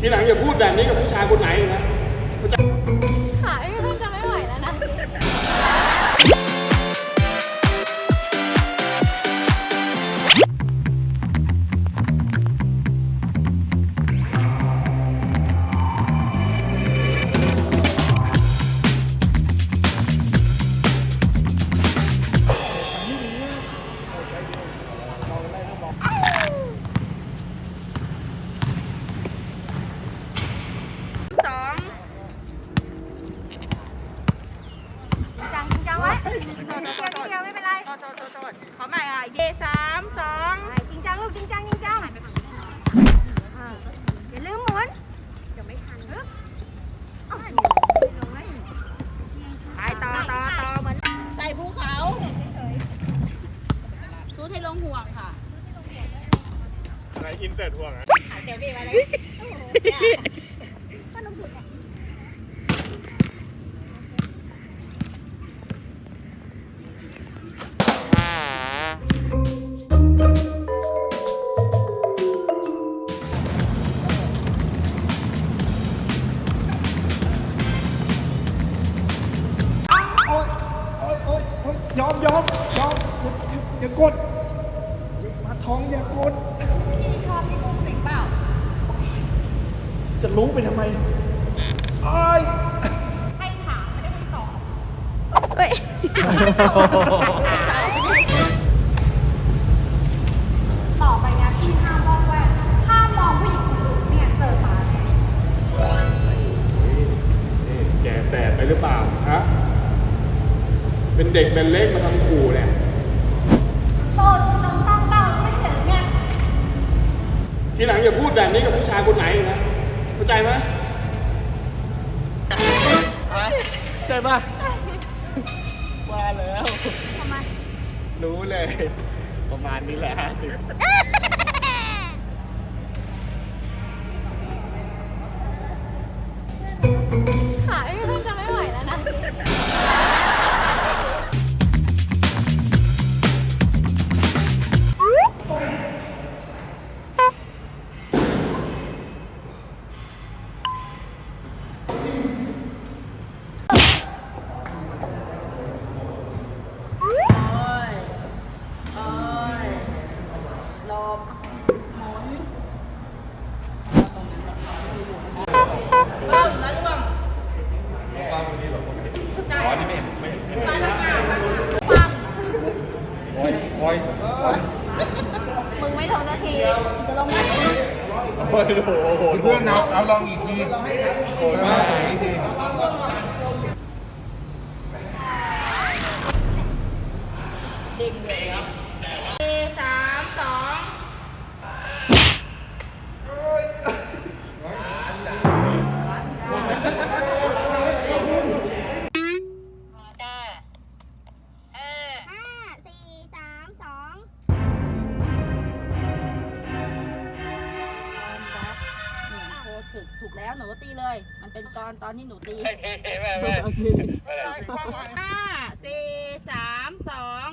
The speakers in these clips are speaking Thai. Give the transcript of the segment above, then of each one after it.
ทีหลังอย่าพูดแบบนี้กับผู้ชายคนไหนนะเขาใจขาพี่เพิ่งจะไม่ไหวแล้วนะ เดียวษโทษเดียวไม่เป็นไรโทษโทษโทษโทษขอใหม่อะเย่สามสองจริงจังลูกจริงจังจริงจังอย่าลืมหมุนเดี๋ยวไม่ทันเอ้อาลงไว้ไปต่อต่อต่อเหมือนใส่ภูเขาชุดให้ลงห่วงค่ะอะไรอินเสิร์ตห่วงอะเดี๋ยวพี่มาเลย อย่ากดมาท้องอย่ากด พี่ชอบพี่กุ้งสิงเปล่า จะรู้ไปทำไมอ้ายให้ถามไม่ได้ให้ตอบเฮ้ยต่อไปเนี่ยพี่ห้ามมองแว่นห้ามมองผู้หญิงคนอื่นเนี่ยเจอตาแน่นี่แกแตกไปหรือเปล่าฮะเป็นเด็กเป็นเล็กมาทำขู่เนี่ย แบบนี้กับผู้ชายคนไหนเลยนะเข้าใจไหมใช่ป่ะว่าแล้ว ทำไม รู้เลย ประมาณนี้แหละห้าสิบ เป้าอยู่แล้วร่วงป้าคนนี้หรอใช่อ๋อนี่ไม่เห็นไม่เห็นไปทางหน้าทางหน้าความคอยคอยมึงไม่ทนนาทีจะลงไหมโอ้ยโอ้โหเพื่อนเอาเอาลองอีกทีโหดมากอีกทีเด้งเลยครับ เลย มันเป็นตอนตอนที่หนูตีห้าสี่สามสอง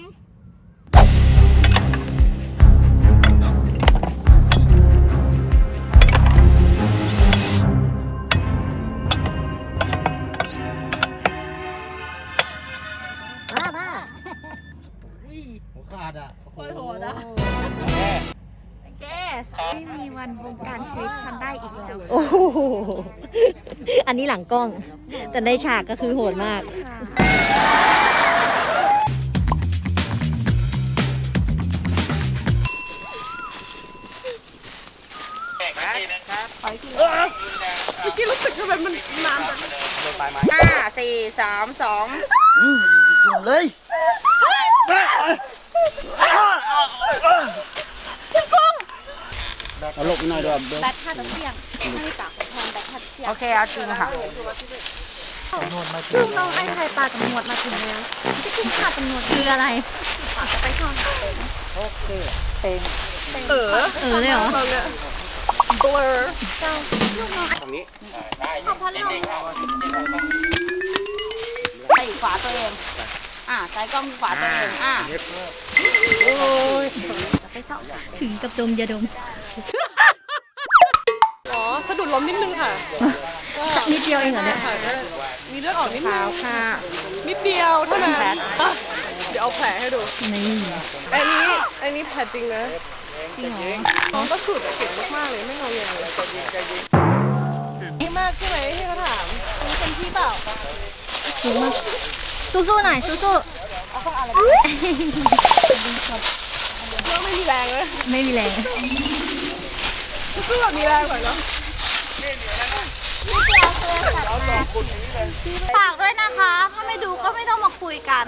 มามาหัวขาดอะโคตรโหดอะโอเค ไม่มีวันวงการชีวิตฉันได้อีกแล้วโอ้โหอันนี้หลังกล้อง แต่ในฉากก็คือโหดมากห้าสี่สามสองอยู่เลย เอาลบหน่อยด้วยแบทท่าตะเกียงไม่ปากแทนแบทท่าตะเกียงโอเคเอาจริงค่ะต้องให้ไทยปลาตำรวจมาถึงแล้วจะกินขาดตำรวจคืออะไรจะไปช่องหาเป็นเออเลยเหรอของพ่อเราใส่ขวาตัวเองอ่าใส่กล้องขวาตัวเองอ่าจะไปเศร้าถึงกับดมยาดม อ๋อะดุดล้มนิดนึงค่ะนิดเดียวเองเหรอเนี่ยค่ะก็มีเลือดออกนิดนึงค่ะนิดเดียวเท่านั้นอะเดี๋ยวเอาแผลให้ดู นี่อันนี้อันนี้แผลจริงนะจริงเหรอน้องก็สุดอะเก่งมากๆเลยไม่งอแงเลยนี่มากใช่ไหมที่เขาถามคุณเป็นพี่เปล่าสูงมากสู้ๆหน่อยสู้ก็ไม่มีแรงเลยๆไม่มีแรง สู้แบบมีแรงก่อนเนาะฝากด้วยนะคะ ถ้าไม่ดูก็ไม่ต้องมาคุยกัน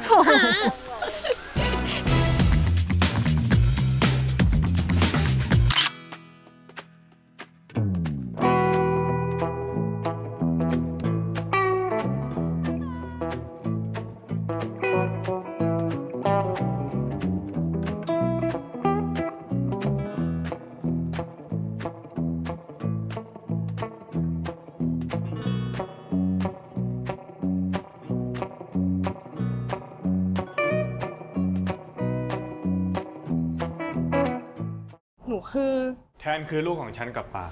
นูคือ แทนคือลูกของฉันกับปา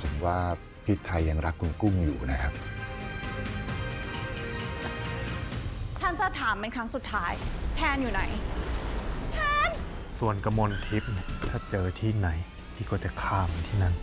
ผมว่าพี่ไทยยังรักคุณกุ้งอยู่นะครับ ฉันจะถามเป็นครั้งสุดท้าย แทนอยู่ไหน ส่วนกมลทิพย์เนี่ยถ้าเจอที่ไหน พี่ก็จะฆ่ามันที่นั่น